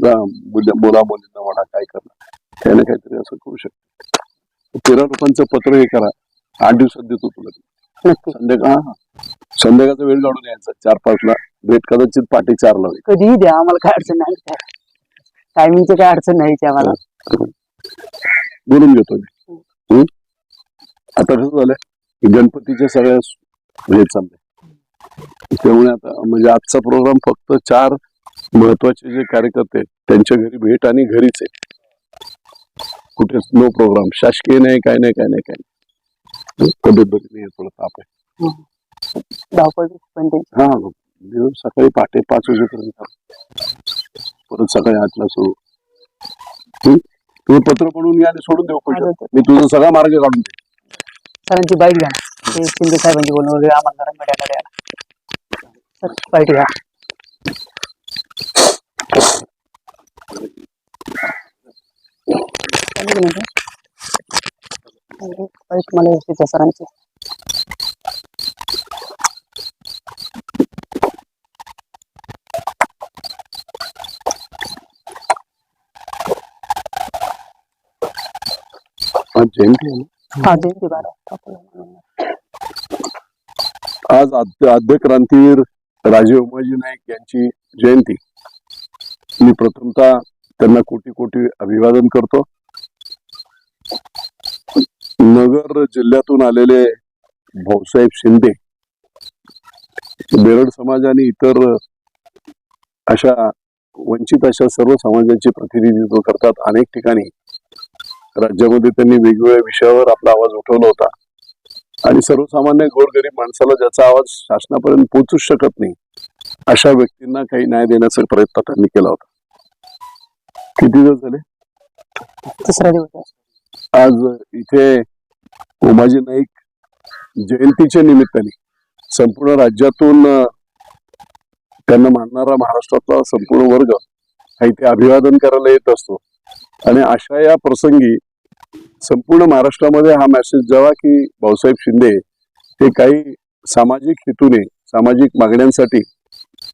आता मुला मुलींना म्हणा काय करणार. काही ना काहीतरी असं करू शकतो. तेरा लोकांचं पत्र हे करा. आठ दिवसात देतो तुला. संध्याकाळ संध्याकाळचा वेळ काढून यायचा चार पाचला. भेट कदाचित पाठी चारला होईल. कधीही द्या. आम्हाला काय अडचण नाही. टायमिंगची काय अडचण नाही आम्हाला. बोलून घेतो मी? आता कसं झालंय? की गणपतीच्या सगळ्या हे चाललंय. त्यामुळे आता म्हणजे आजचा प्रोग्राम फक्त चार महत्त्वाचे जे कार्यकर्ते त्यांच्या घरी भेट आणि घरीच आहे. कुठेच नो प्रोग्राम शासकीय नाही काय नाही काय नाही काय तब्येत बरी नाही थोडं ताप आहे. धावपळ हा दिवस सकाळी पहाटे पाच वाजेपर्यंत. परत सकाळी आठला सुरू. हम्म? तुम्ही पत्र बनवून या आणि सोडून देऊ पैसे. मी तुझा सगळा मार्ग काढून दे सरांची बाईट घ्या. शिंदे साहेबांची बोलणं वगैरे आम्हाला बाईट घ्या. बाईट मला सरांची. आज जयंती? हा बारा. आज आद्य आद्य क्रांतीवीर राजे उमाजी नाईक यांची जयंती. मी प्रथमतः त्यांना कोटी कोटी अभिवादन करतो. नगर जिल्ह्यातून आलेले भाऊसाहेब शिंदे बेरड समाज आणि इतर अशा वंचित अशा सर्व समाजाचे प्रतिनिधित्व करतात. अनेक ठिकाणी राज्यामध्ये त्यांनी वेगवेगळ्या विषयावर आपला आवाज उठवला होता. आणि सर्वसामान्य गोरगरीब माणसाला ज्याचा आवाज शासनापर्यंत पोहोचूच शकत नाही अशा व्यक्तींना काही न्याय देण्याचा प्रयत्न त्यांनी केला होता. किती दिवस झाले? तिसरा दिवस. आज इथे उमाजी नाईक जयंतीच्या निमित्ताने संपूर्ण राज्यातून त्यांना मानणारा महाराष्ट्रातला संपूर्ण वर्ग हा इथे अभिवादन करायला येत असतो. आणि अशा या प्रसंगी संपूर्ण महाराष्ट्रामध्ये हा मेसेज जावा की भाऊसाहेब शिंदे हे काही सामाजिक हेतूने सामाजिक मागण्यांसाठी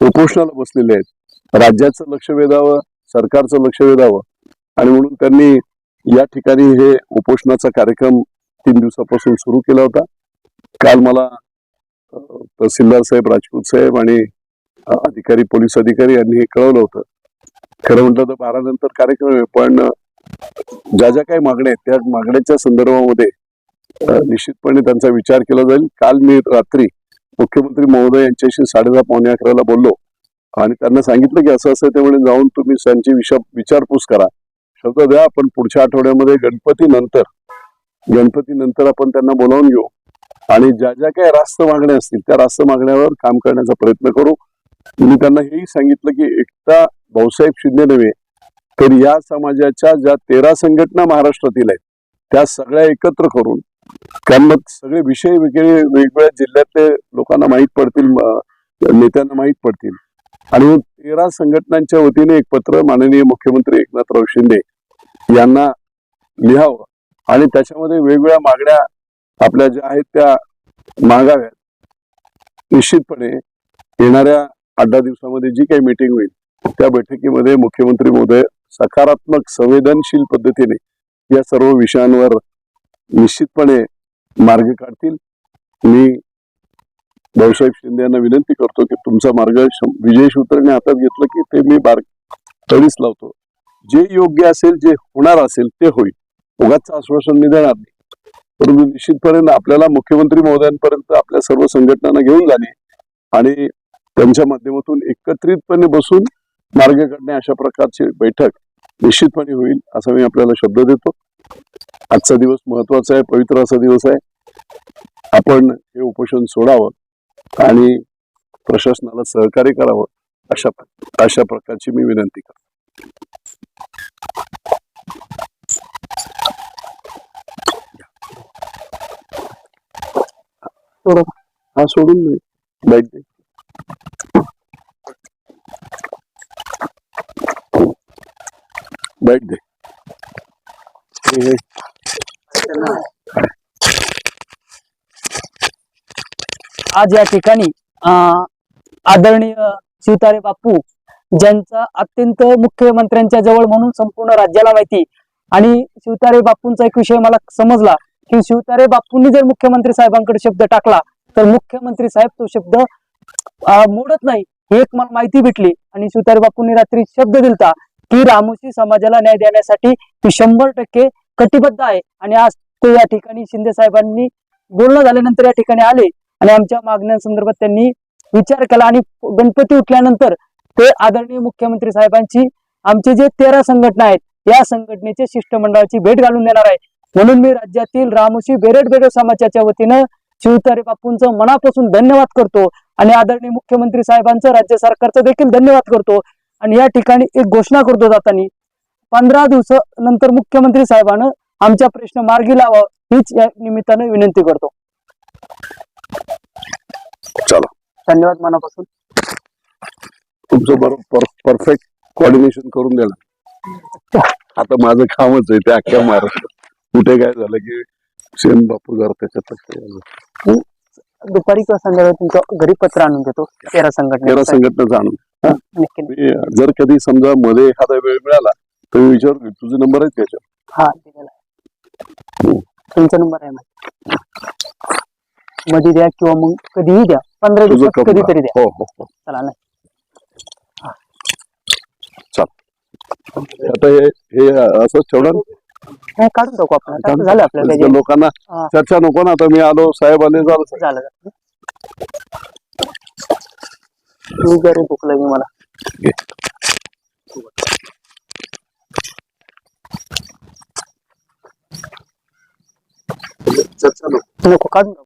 उपोषणाला बसलेले आहेत. राज्याचं लक्ष वेधावं सरकारचं लक्ष वेधावं आणि म्हणून त्यांनी या ठिकाणी हे उपोषणाचा कार्यक्रम तीन दिवसापासून सुरू केला होता. काल मला तहसीलदार साहेब राजपूत साहेब आणि अधिकारी पोलीस अधिकारी यांनी हे कळवलं होतं. खरं म्हटलं तर बारा नंतर कार्यक्रम आहे पण ज्या ज्या काही मागण्या आहेत त्या मागण्याच्या संदर्भामध्ये निश्चितपणे त्यांचा विचार केला जाईल. काल मी रात्री मुख्यमंत्री महोदय यांच्याशी साडेदहा पावणे अकराला बोललो आणि त्यांना सांगितलं की असं असं त्यामुळे जाऊन तुम्ही त्यांची विषय विचारपूस करा. शब्द द्या आपण पुढच्या आठवड्यामध्ये गणपती नंतर गणपती नंतर आपण त्यांना बोलावून घेऊ. आणि ज्या ज्या काही रास्त मागण्या असतील त्या रास्त मागण्यावर काम करण्याचा प्रयत्न करू. मी त्यांना हेही सांगितलं की एकटा भाऊसाहेब शिंदे नव्हे तर या समाजाच्या ज्या तेरा संघटना महाराष्ट्रातील आहेत त्या सगळ्या एकत्र करून त्यांना सगळे विषय वेगळे वेगवेगळ्या जिल्ह्यातले लोकांना माहीत पडतील नेत्यांना माहीत पडतील. आणि तेरा संघटनांच्या वतीने एक पत्र माननीय मुख्यमंत्री एकनाथराव शिंदे यांना लिहावं. आणि त्याच्यामध्ये वेगवेगळ्या मागण्या आपल्या ज्या आहेत त्या मागाव्यात. निश्चितपणे येणाऱ्या आठ दहा दिवसामध्ये जी काही मीटिंग होईल त्या बैठकीमध्ये मुख्यमंत्री महोदय सकारात्मक संवेदनशील पद्धतीने या सर्व विषयांवर निश्चितपणे मार्ग काढतील. मी भाऊसाहेब शिंदे यांना विनंती करतो की तुमचा मार्ग श- विजय सूत्रने हातात घेतलं की ते मी बार तडीच लावतो. जे योग्य असेल जे होणार असेल ते होईल. उगाच आश्वासन मी देणार नाही. परंतु निश्चितपणे आपल्याला मुख्यमंत्री महोदयांपर्यंत आपल्या सर्व संघटनांना घेऊन जाणे आणि त्यांच्या माध्यमातून एकत्रितपणे बसून मार्ग काढणे अशा प्रकारची बैठक निश्चितपणे होईल असा मी आपल्याला शब्द देतो. आजचा दिवस महत्त्वाचा आहे पवित्र असा दिवस आहे. आपण हे उपोषण सोडावं आणि प्रशासनाला सहकार्य करावं अशा अशा प्रकारची मी विनंती करतो. हा सोडून दे. बाईक दे. बाईक दे. आज या ठिकाणी अं, आदरणीय शिवतारे बापू ज्यांचा अत्यंत मुख्यमंत्र्यांच्या जवळ म्हणून संपूर्ण राज्याला माहिती. आणि शिवतारे बापूंचा एक विषय मला समजला की शिवतारे बापूंनी जर मुख्यमंत्री साहेबांकडे शब्द टाकला तर मुख्यमंत्री साहेब तो शब्द मोडत नाही ही एक मला माहिती भेटली. आणि शिवतारे बापूंनी रात्री शब्द दिलता की रामोशी समाजाला न्याय देण्यासाठी ती शंभर टक्के कटिबद्ध आहे. आणि आज ते या ठिकाणी शिंदे साहेबांनी बोलणं झाल्यानंतर या ठिकाणी आले. आणि आमच्या मागण्यांसंदर्भात त्यांनी विचार केला. आणि गणपती उठल्यानंतर ते आदरणीय मुख्यमंत्री साहेबांची आमचे जे तेरा संघटना आहेत या संघटनेचे शिष्टमंडळाची भेट घालून देणार आहे. म्हणून मी राज्यातील रामोशी बेरड बेडो समाजाच्या वतीनं शिवतारे बापूंचं मनापासून धन्यवाद करतो आणि आदरणीय मुख्यमंत्री साहेबांचं राज्य सरकारचं देखील धन्यवाद करतो. आणि या ठिकाणी एक घोषणा करतो जाताना पंधरा दिवस नंतर मुख्यमंत्री साहेबानं आमच्या प्रश्न मार्गी लावा हीच या निमित्तानं विनंती करतो. चला. धन्यवाद मनापासून. तुमचं बरोबर परफेक्ट कोऑर्डिनेशन करून देणार आता माझं कामच आहे ते अख्ख्या महाराष्ट्रात. कुठे काय झालं की सेम बापू जरा त्याच्यात दुपारी किंवा संध्याकाळी तुमच्या घरी पत्र आणून देतो तेरा संघटना तेरा संघटना मी जर कधी समजा मध्ये एखादा वेळ मिळाला तर मी विचार तुझे नंबर आहेत त्याच्यात? हा दिलेला आहे तुमचा नंबर आहे माझा. मध्ये द्या किंवा मग कधीही द्या पंधरा करून कधीतरी द्या. हो हो हो. चला नाही. आता हे हे असंच ठेवणार? नाही, काढून टाकू आपण. आता झालं आपल्याला त्याचे- लोकांना हा. चर्चा नको ना आता मी आलो साहेब आले झालं. झालं. मी जरी भूक लागली मला. चर्चा नको नको काढून टाकू.